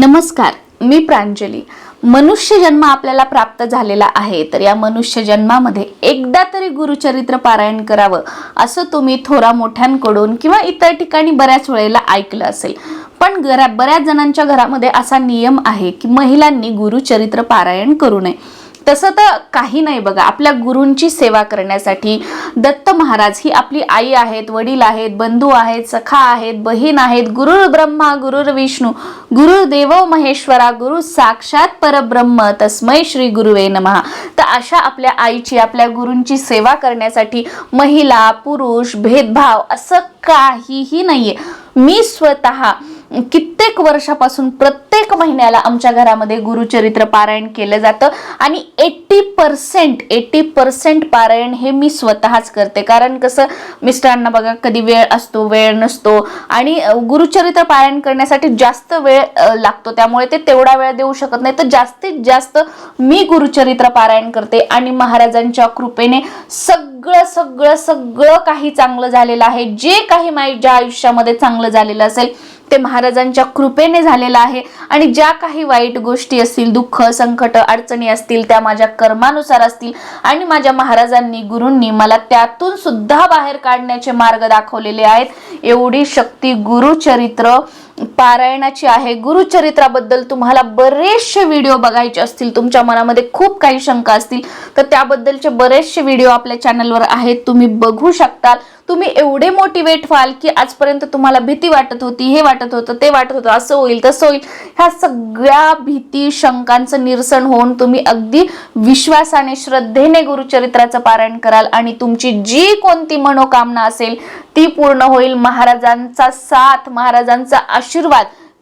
नमस्कार मी प्रांजली. मनुष्य जन्म आपल्याला प्राप्त झालेला आहे तर या मनुष्य जन्मामध्ये एकदा तरी गुरुचरित्र पारायण करावं असं तुम्ही थोरा मोठ्यांकडून किंवा इतर ठिकाणी बऱ्याच वेळेला ऐकलं असेल. पण घरा बऱ्याच जणांच्या घरामध्ये असा नियम आहे की महिलांनी गुरुचरित्र पारायण करू नये. तसं तर काही नाही बघा. आपल्या गुरूंची सेवा करण्यासाठी दत्त महाराज ही आपली आई आहेत वडील आहेत बंधू आहेत सखा आहेत बहीण आहेत. गुरुर ब्रह्मा गुरुर विष्णू गुरु देव महेश्वरा गुरु साक्षात परब्रह्म. तस्मै श्री गुरुवे नमः. तर अशा आपल्या आईची आपल्या गुरूंची सेवा करण्यासाठी महिला पुरुष भेदभाव असं काहीही नाहीये. मी स्वतः कित्येक वर्षापासून प्रत्येक महिन्याला आमच्या घरामध्ये गुरुचरित्र पारायण केलं जातं आणि एट्टी पर्सेंट एट्टी पर्सेंट पारायण हे मी स्वतःच करते. कारण कसं मिस्टरांना बघा कधी वेळ असतो वेळ नसतो आणि गुरुचरित्र पारायण करण्यासाठी जास्त वेळ लागतो. त्यामुळे ते तेवढा वेळ देऊ शकत नाही. तर जास्तीत जास्त मी गुरुचरित्र पारायण करते आणि महाराजांच्या कृपेने सगळं सगळं सगळं काही चांगलं झालेलं आहे. जे काही माझ्या आयुष्यामध्ये चांगलं झालेलं असेल ते महाराजांच्या कृपेने झालेलं आहे. आणि ज्या काही वाईट गोष्टी असतील दुःख संकट अडचणी असतील त्या माझ्या कर्मानुसार असतील. आणि माझ्या महाराजांनी गुरूंनी मला त्यातून सुद्धा बाहेर काढण्याचे मार्ग दाखवलेले आहेत. एवढी शक्ती गुरुचरित्र पारायणाची आहे. गुरुचरित्राबद्दल तुम्हाला बरेचसे व्हिडिओ बघायचे असतील. तुमच्या मनामध्ये खूप काही शंका असतील. तर त्याबद्दलचे बरेचसे व्हिडिओ आपल्या चॅनलवर आहेत. तुम्ही बघू शकता तुम्ही एवढे मोटिवेट व्हाल की आजपर्यंत तुम्हाला भीती वाटत होती हे वाटत होतं ते वाटत होतं असं होईल तसं होईल. ह्या सगळ्या भीती शंकांचं निरसन होऊन तुम्ही अगदी विश्वासाने श्रद्धेने गुरुचरित्राचं पारायण कराल आणि तुमची जी कोणती मनोकामना असेल ती पूर्ण होईल. महाराजांचा साथ महाराजांचा आशीर्वाद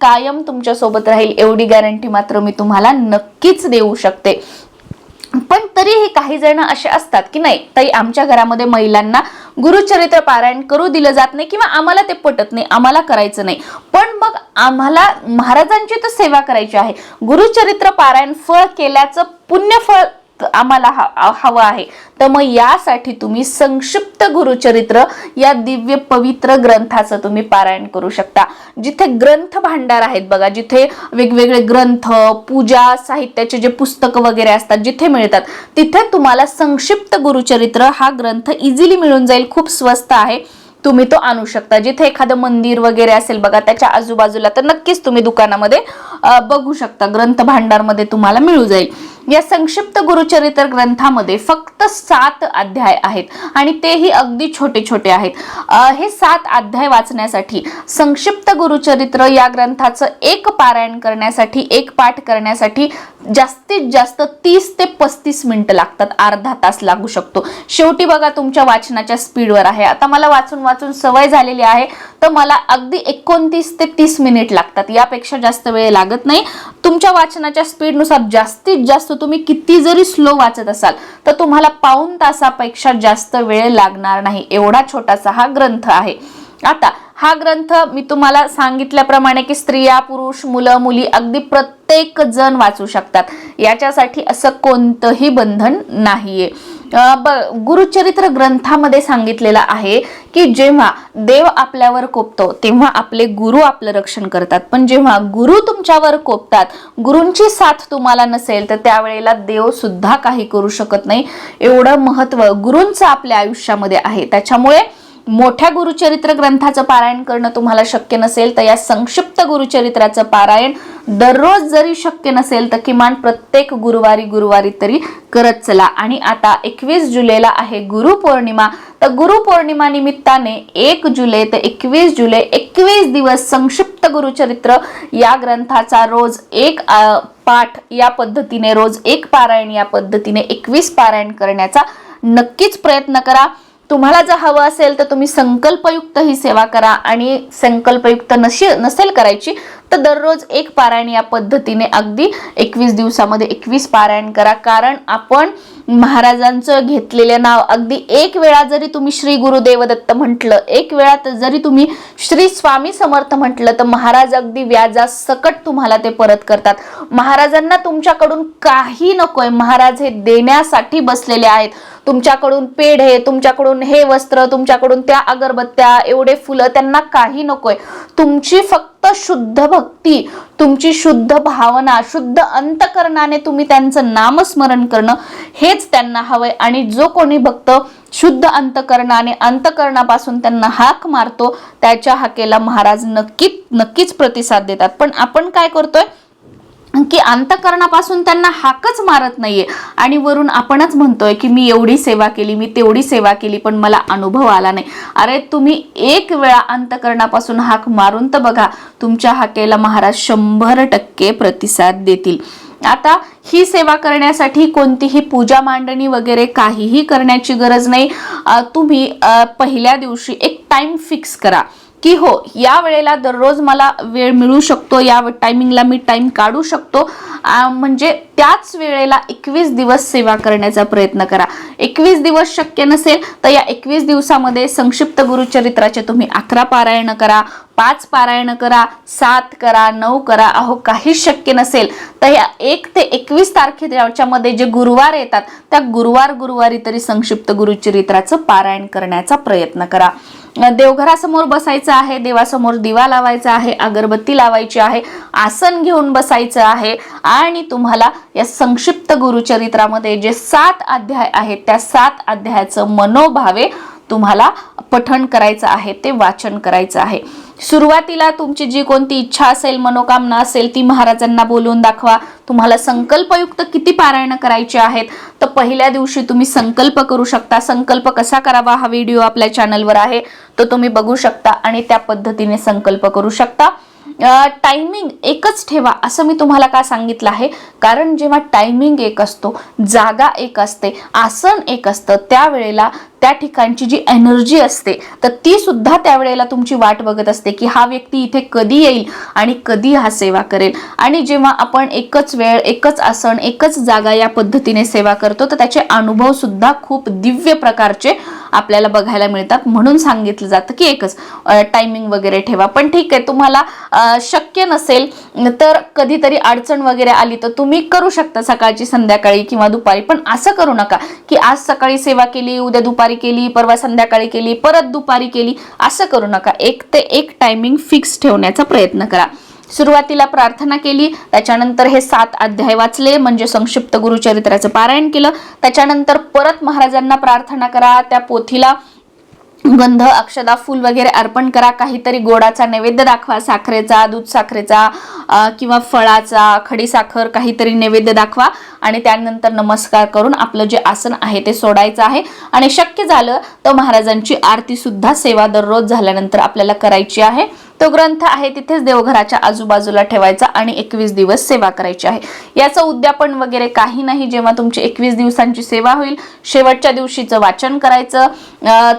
कायम तुमच्यासोबत राहील एवढी गॅरंटी मात्र मी तुम्हाला नक्कीच देऊ शकते. पण तरीही काही जण असे असतात की नाही ताई आमच्या घरामध्ये महिलांना गुरुचरित्र पारायण करू दिलं जात नाही किंवा आम्हाला ते पटत नाही आम्हाला करायचं नाही. पण मग आम्हाला महाराजांची तर सेवा करायची आहे. गुरुचरित्र पारायण फळ केल्याचं पुण्यफळ आम्हाला हवं आहे. तर मग यासाठी तुम्ही संक्षिप्त गुरुचरित्र या दिव्य पवित्र ग्रंथाचं तुम्ही पारायण करू शकता. जिथे ग्रंथ भांडार आहेत बघा जिथे वेगवेगळे ग्रंथ पूजा साहित्याचे जे पुस्तकं वगैरे असतात जिथे मिळतात तिथे तुम्हाला संक्षिप्त गुरुचरित्र हा ग्रंथ इझिली मिळून जाईल खूप स्वस्त आहे. तुम्ही तो आणू शकता. जिथे एखादं मंदिर वगैरे असेल बघा त्याच्या आजूबाजूला तर नक्कीच तुम्ही दुकानामध्ये बघू शकता. ग्रंथ भांडारमध्ये तुम्हाला मिळू जाईल. या संक्षिप्त गुरुचरित्र ग्रंथामध्ये फक्त सात अध्याय आहेत आणि तेही अगदी छोटे छोटे आहेत. हे सात अध्याय वाचण्यासाठी संक्षिप्त गुरुचरित्र या ग्रंथाचं एक पारायण करण्यासाठी एक पाठ करण्यासाठी जास्तीत जास्त तीस ते पस्तीस मिनिटं लागतात. अर्धा तास लागू शकतो. शेवटी बघा तुमच्या वाचनाच्या स्पीडवर आहे. आता मला वाचून वाचून सवय झालेली आहे तर मला अगदी एकोणतीस ते तीस मिनिट लागतात. यापेक्षा जास्त वेळ लागत नाही. तुमच्या वाचनाच्या स्पीडनुसार जास्तीत जास्त तुम्ही किती जरी स्लो वाचत असाल तर तुम्हाला पाऊण तासापेक्षा जास्त वेळ लागणार नाही. एवढा छोटासा हा ग्रंथ आहे. आता हा ग्रंथ मी तुम्हाला सांगितल्याप्रमाणे की स्त्रिया पुरुष मुलं मुली अगदी प्रत्येक जण वाचू शकतात. याच्यासाठी असं कोणतंही बंधन नाहीये. गुरुचरित्र ग्रंथामध्ये सांगितलेलं आहे की जेव्हा देव आपल्यावर कोपतो तेव्हा आपले गुरु आपलं रक्षण करतात. पण जेव्हा गुरु तुमच्यावर कोपतात गुरूंची साथ तुम्हाला नसेल तर त्यावेळेला देव सुद्धा काही करू शकत नाही. एवढं महत्त्व गुरूंचं आपल्या आयुष्यामध्ये आहे. त्याच्यामुळे मोठ्या गुरुचरित्र ग्रंथाचं पारायण करणं तुम्हाला शक्य नसेल तर या संक्षिप्त गुरुचरित्राचं पारायण दररोज जरी शक्य नसेल तर किमान प्रत्येक गुरुवारी गुरुवारी तरी करत चला. आणि आता एकवीस जुलैला आहे गुरुपौर्णिमा. तर गुरुपौर्णिमा निमित्ताने एक जुलै ते एकवीस जुलै एकवीस दिवस संक्षिप्त गुरुचरित्र या ग्रंथाचा रोज एक पाठ या पद्धतीने रोज एक पारायण या पद्धतीने एकवीस पारायण करण्याचा नक्कीच प्रयत्न करा. तुम्हाला जर हवं असेल तर तुम्ही संकल्पयुक्त ही सेवा करा आणि संकल्पयुक्त नशी नसेल करायची तर दररोज एक पारायण या पद्धतीने अगदी एकवीस दिवसामध्ये एकवीस पारायण करा. कारण आपण महाराजांचं घेतलेलं नाव अगदी एक वेळा जरी तुम्ही श्री गुरुदेवदत्त म्हटलं एक वेळा तर जरी तुम्ही श्री स्वामी समर्थ म्हटलं तर महाराज अगदी व्याजा सकट तुम्हाला ते परत करतात. महाराजांना तुमच्याकडून काही नकोय. महाराज हे देण्यासाठी बसलेले आहेत. तुमच्याकडून पेढे तुमच्याकडून हे वस्त्र तुमच्याकडून त्या अगरबत्त्या एवढे फुलं त्यांना काही नकोय. तुमची फक्त शुद्ध भक्ती तुमची शुद्ध भावना शुद्ध अंतकरणाने तुम्ही त्यांचं नामस्मरण करणं हेच त्यांना हवंय. आणि जो कोणी भक्त शुद्ध अंतकरणाने अंतकरणापासून त्यांना हाक मारतो त्याच्या हाकेला महाराज नक्कीच नक्कीच प्रतिसाद देतात. पण आपण काय करतोय? की अंतकरणापासून त्यांना हाकच मारत नाहीये. आणि वरून आपणच म्हणतोय की मी एवढी सेवा केली मी तेवढी सेवा केली पण मला अनुभव आला नाही. अरे तुम्ही एक वेळा अंतकरणापासून हाक मारून तर बघा तुमच्या हाकेला महाराज शंभर टक्के प्रतिसाद देतील. आता ही सेवा करण्यासाठी कोणतीही पूजा मांडणी वगैरे काहीही करण्याची गरज नाही. तुम्ही पहिल्या दिवशी एक टाइम फिक्स करा. की हो या वेळेला दररोज मला वेळ मिळू शकतो या टायमिंगला मी टाईम काढू शकतो. म्हणजे त्याच वेळेला एकवीस दिवस सेवा करण्याचा प्रयत्न करा. एकवीस दिवस शक्य नसेल तर या एकवीस दिवसामध्ये संक्षिप्त गुरुचरित्राचे तुम्ही अकरा पारायण करा पाच पारायण करा सात करा नऊ करा अहो काहीच शक्य नसेल. तर ह्या एक ते एकवीस तारखेच्यामध्ये जे गुरुवार येतात त्या गुरुवार गुरुवारी तरी संक्षिप्त गुरुचरित्राचं पारायण करण्याचा प्रयत्न करा. देवघरासमोर बसायचं आहे देवासमोर दिवा लावायचा आहे अगरबत्ती लावायची आहे आसन घेऊन बसायचं आहे आणि तुम्हाला या संक्षिप्त गुरुचरित्रामध्ये जे सात अध्याय आहेत त्या सात अध्यायाचं मनोभावे तुम्हाला पठण करायचं आहे ते वाचन करायचं आहे. सुरुवातीला तुमची जी कोणती इच्छा असेल मनोकामना असेल ती महाराजांना बोलवून दाखवा. तुम्हाला संकल्पयुक्त किती पारायण करायचे आहेत तर पहिल्या दिवशी तुम्ही संकल्प करू शकता. संकल्प कसा करावा हा व्हिडिओ आपल्या चॅनलवर आहे तो तुम्ही बघू शकता आणि त्या पद्धतीने संकल्प करू शकता. टायमिंग एकच ठेवा असं मी तुम्हाला का सांगितलं आहे? कारण जेव्हा टायमिंग एक असतो जागा एक असते आसन एक असतं त्यावेळेला त्या ठिकाणची जी एनर्जी असते तर ती सुद्धा त्यावेळेला तुमची वाट बघत असते की हा व्यक्ती इथे कधी येईल आणि कधी हा सेवा करेल. आणि जेव्हा आपण एकच वेळ एकच आसन एकच जागा या पद्धतीने सेवा करतो तर त्याचे अनुभव सुद्धा खूप दिव्य प्रकारचे आपल्याला बघायला मिळतात म्हणून सांगितलं जातं की एकच टायमिंग वगैरे ठेवा. पण ठीक आहे तुम्हाला शक्य नसेल तर कधीतरी अडचण वगैरे आली तर तुम्ही करू शकता सकाळची संध्याकाळी किंवा दुपारी. पण असं करू नका की आज सकाळी सेवा केली उद्या दुपारी केली परवा संध्याकाळी केली परत दुपारी केली. असं करू नका. एक ते एक टायमिंग फिक्स ठेवण्याचा प्रयत्न करा. सुरुवातीला प्रार्थना केली त्याच्यानंतर हे सात अध्याय वाचले म्हणजे संक्षिप्त गुरुचरित्राचं पारायण केलं. त्याच्यानंतर परत महाराजांना प्रार्थना करा त्या पोथीला गंध अक्षदा फूल वगैरे अर्पण करा काहीतरी गोडाचा नैवेद्य दाखवा साखरेचा दूध साखरेचा किंवा फळाचा खडी साखर काहीतरी नैवेद्य दाखवा. आणि त्यानंतर नमस्कार करून आपलं जे आसन आहे ते सोडायचं आहे. आणि शक्य झालं तर महाराजांची आरतीसुद्धा सेवा दररोज झाल्यानंतर आपल्याला करायची आहे. तो ग्रंथ आहे तिथेच देवघराच्या आजूबाजूला ठेवायचा आणि एकवीस दिवस सेवा करायची आहे. याचं उद्यापन वगैरे काही नाही जेव्हा तुमची एकवीस दिवसांची सेवा होईल. शेवटच्या दिवशीचं वाचन करायचं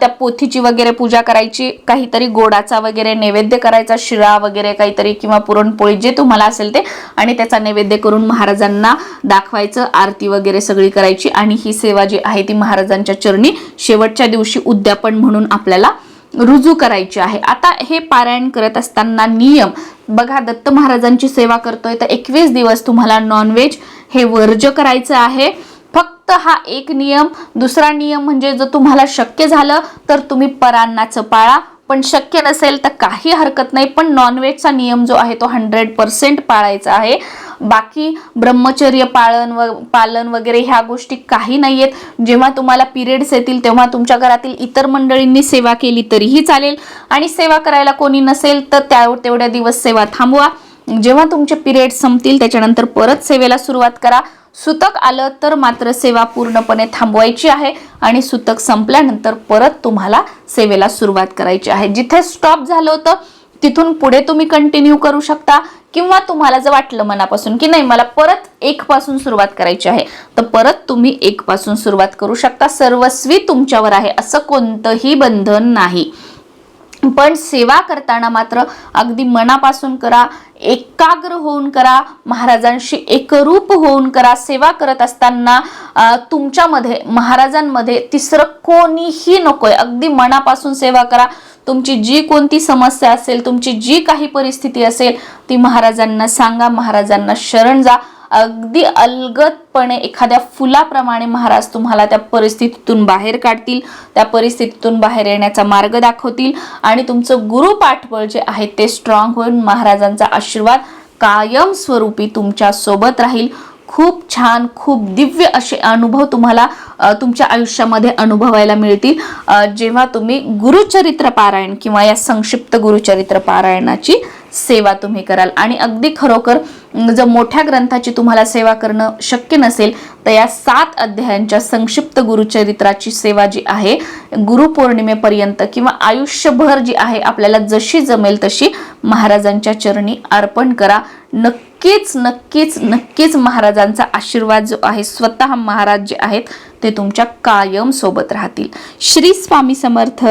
त्या पोथीची वगैरे पूजा करायची काहीतरी गोडाचा वगैरे नैवेद्य करायचा शिरा वगैरे काहीतरी किंवा पुरणपोळी जे तुम्हाला असेल ते आणि त्याचा नैवेद्य करून महाराजांना दाखवायचं आरती वगैरे सगळी करायची. आणि ही सेवा जी आहे ती महाराजांच्या चरणी शेवटच्या दिवशी उद्यापन म्हणून आपल्याला रुजू करायची आहे. आता हे पारायण करत असताना नियम बघा दत्त महाराजांची सेवा करतोय तर एकवीस दिवस तुम्हाला नॉनव्हेज हे वर्ज करायचं आहे. फक्त हा एक नियम. दुसरा नियम म्हणजे जर तुम्हाला शक्य झालं तर तुम्ही परान्नाचं पाळा. पण शक्य नसेल तर काही हरकत नाही पण नॉनव्हेजचा नियम जो आहे तो हंड्रेड पर्सेंट पाळायचा आहे. बाकी ब्रह्मचर्य पाळण व पालन वगैरे ह्या गोष्टी काही नाही आहेत जेव्हा तुम्हाला पिरियड्स येतील तेव्हा तुमच्या घरातील इतर मंडळींनी सेवा केली तरीही चालेल. आणि सेवा करायला कोणी नसेल तर त्या तेवढ्या दिवस सेवा थांबवा. जेव्हा तुमचे पिरियड संपतील त्याच्यानंतर परत सेवेला सुरुवात करा. सुतक आलं तर मात्र सेवा पूर्णपणे थांबवायची आहे आणि सुतक संपल्यानंतर परत तुम्हाला सेवेला सुरुवात करायची आहे. जिथे स्टॉप झालं होतं तिथून पुढे तुम्ही कंटिन्यू करू शकता किंवा तुम्हाला जर वाटलं मनापासून की नाही मला परत एक पासून सुरुवात करायची आहे तर परत तुम्ही एक पासून सुरुवात करू शकता. सर्वस्वी तुमच्यावर आहे असं कोणतंही बंधन नाही. पण सेवा करताना मात्र अगदी मनापासून करा. एकाग्र होऊन करा महाराजांशी एकरूप होऊन करा सेवा करत असताना तुमच्यामध्ये महाराजांमध्ये तिसरं कोणीही नकोय. अगदी मनापासून सेवा करा. तुमची जी कोणती समस्या असेल तुमची जी काही परिस्थिती असेल ती महाराजांना सांगा महाराजांना शरण जा. अगदी अलगदपणे एखाद्या फुलाप्रमाणे महाराज तुम्हाला त्या परिस्थितीतून बाहेर काढतील त्या परिस्थितीतून बाहेर येण्याचा मार्ग दाखवतील आणि तुमचं गुरु पाठबळ जे आहे ते स्ट्रॉंग होऊन महाराजांचा आशीर्वाद कायमस्वरूपी तुमच्यासोबत राहील. खूप छान खूप दिव्य असे अनुभव तुम्हाला तुमच्या आयुष्यामध्ये अनुभवायला मिळतील. जेव्हा तुम्ही गुरुचरित्र पारायण किंवा या संक्षिप्त गुरुचरित्र पारायणाची सेवा तुम्ही कराल. आणि अगदी खरोखर जर मोठ्या ग्रंथाची तुम्हाला सेवा करणं शक्य नसेल तर या सात अध्यायांच्या संक्षिप्त गुरुचरित्राची सेवा जी आहे गुरुपौर्णिमेपर्यंत किंवा आयुष्यभर जी आहे आपल्याला जशी जमेल तशी महाराजांच्या चरणी अर्पण करा. नक्कीच नक्कीच नक्कीच महाराजांचा आशीर्वाद जो आहे स्वतः महाराज जे आहेत ते तुमच्या कायम सोबत राहतील. श्री स्वामी समर्थ.